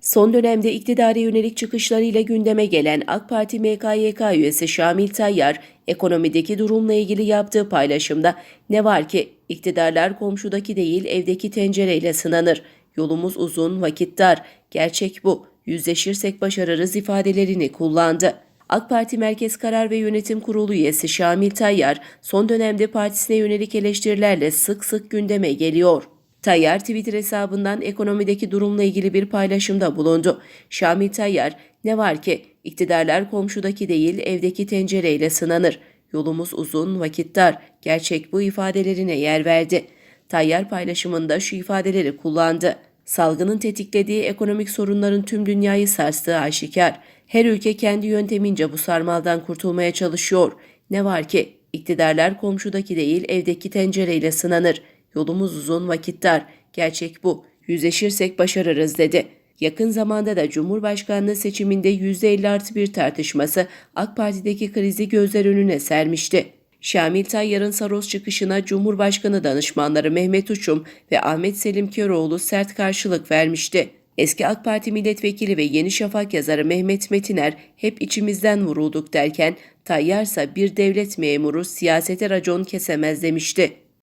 Son dönemde iktidara yönelik çıkışlarıyla gündeme gelen AK Parti MKYK üyesi Şamil Tayyar, ekonomideki durumla ilgili yaptığı paylaşımda ne var ki iktidarlar komşudaki değil evdeki tencereyle sınanır. Yolumuz uzun, vakit dar. Gerçek bu. Yüzleşirsek başarırız ifadelerini kullandı. AK Parti Merkez Karar ve Yönetim Kurulu üyesi Şamil Tayyar, son dönemde partisine yönelik eleştirilerle sık sık gündeme geliyor. Tayyar Twitter hesabından ekonomideki durumla ilgili bir paylaşımda bulundu. Şamil Tayyar, ne var ki iktidarlar komşudaki değil evdeki tencereyle sınanır. Yolumuz uzun, vakit dar. Gerçek bu ifadelerine yer verdi. Tayyar paylaşımında şu ifadeleri kullandı. Salgının tetiklediği ekonomik sorunların tüm dünyayı sarstığı aşikar. Her ülke kendi yöntemince bu sarmaldan kurtulmaya çalışıyor. Ne var ki iktidarlar komşudaki değil evdeki tencereyle sınanır. Yolumuz uzun vakit. Gerçek bu. Yüzleşirsek başarırız dedi. Yakın zamanda da Cumhurbaşkanlığı seçiminde %50 artı bir tartışması AK Parti'deki krizi gözler önüne sermişti. Şamil Tayyar'ın Saros çıkışına Cumhurbaşkanı danışmanları Mehmet Uçum ve Ahmet Selim Köroğlu sert karşılık vermişti. Eski AK Parti milletvekili ve Yeni Şafak yazarı Mehmet Metiner hep içimizden vurulduk derken Tayyarsa bir devlet memuru siyasete racon kesemez demişti.